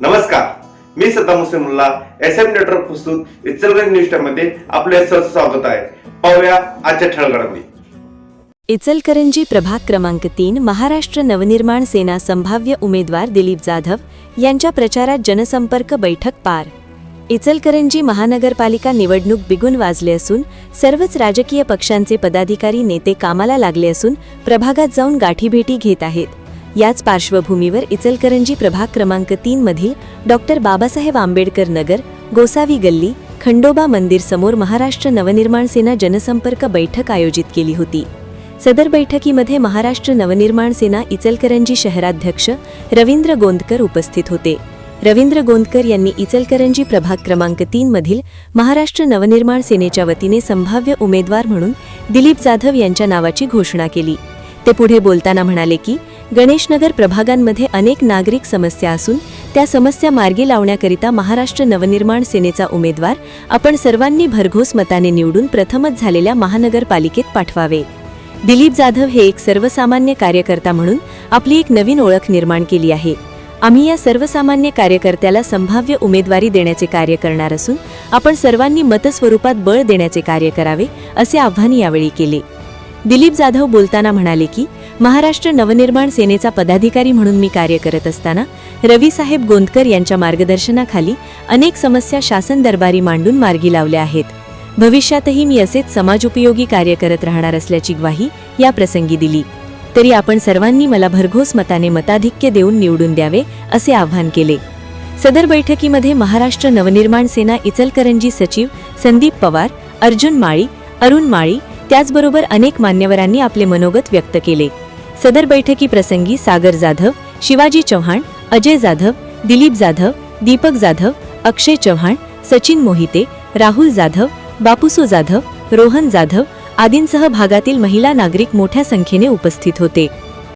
नमस्कार. मी Saddam Hussain S M network प्रस्तुत इचलगंज न्यूजमध्ये आपले स्वागत आहे. पाहूया आजच्या ठळगडामध्ये इचलकरंजी प्रभाग क्रमांक तीन महाराष्ट्र नवनिर्माण सेना संभाव्य उमेदवार दिलीप जाधव यांच्या प्रचारात जनसंपर्क बैठक पार. इचलकरंजी महानगरपालिका निवडणूक बिगुन वाजले असून सर्वच राजकीय पक्षांचे पदाधिकारी नेते कामाला लागले असून प्रभागात जाऊन गाठीभेटी घेत आहेत. याच पार्श्वभूमीवर इचलकरंजी प्रभाग क्रमांक तीन मधील डॉक्टर बाबासाहेब आंबेडकर नगर गोसावी गल्ली खंडोबा मंदिर समोर महाराष्ट्र नवनिर्माण सेना जनसंपर्क बैठक आयोजित केली होती. सदर बैठकीमध्ये महाराष्ट्र नवनिर्माण सेना इचलकरंजी शहराध्यक्ष रवींद्र गोंदकर उपस्थित होते. रवींद्र गोंदकर यांनी इचलकरंजी प्रभाग क्रमांक तीन मधील महाराष्ट्र नवनिर्माण सेनेच्या वतीने संभाव्य उमेदवार म्हणून दिलीप जाधव यांच्या नावाची घोषणा केली. ते पुढे बोलताना म्हणाले की गणेशनगर प्रभागांमध्ये अनेक नागरिक समस्या असून त्या समस्या मार्गी लावण्याकरिता महाराष्ट्र नवनिर्माण सेनेचा उमेदवार आपण सर्वांनी भरघोस मताने निवडून प्रथमच झालेल्या महानगरपालिकेत पाठवावे. दिलीप जाधव हे एक सर्वसामान्य कार्यकर्ता म्हणून आपली एक नवीन ओळख निर्माण केली आहे. आम्ही या सर्वसामान्य कार्यकर्त्याला संभाव्य उमेदवारी देण्याचे कार्य करणार असून आपण सर्वांनी मतस्वरूपात बळ देण्याचे कार्य करावे असे आव्हान यावेळी केले. दिलीप जाधव बोलताना म्हणाले की महाराष्ट्र नवनिर्माण सेनेचा पदाधिकारी म्हणून मी कार्य करत असताना रवीसाहेब गोंदकर यांच्या मार्गदर्शनाखाली अनेक समस्या शासन दरबारी मांडून मार्गी लावल्या आहेत. भविष्यातही मी असेच समाजोपयोगी कार्य करत राहणार असल्याची ग्वाही या प्रसंगी दिली. तरी आपण सर्वांनी मला भरघोस मताने मताधिक्य देऊन निवडून द्यावे असे आवाहन केले. सदर बैठकीमध्ये महाराष्ट्र नवनिर्माण सेना इचलकरंजी सचिव संदीप पवार अर्जुन माळी अरुण माळी त्याचबरोबर अनेक मान्यवरांनी आपले मनोगत व्यक्त केले. सदर बैठकीप्रसंगी सागर जाधव शिवाजी चव्हाण अजय जाधव दिलीप जाधव दीपक जाधव अक्षय चव्हाण सचिन मोहिते राहुल जाधव बापूसो जाधव रोहन जाधव आदींसह भागातील महिला नागरिक मोठ्या संख्येने उपस्थित होते.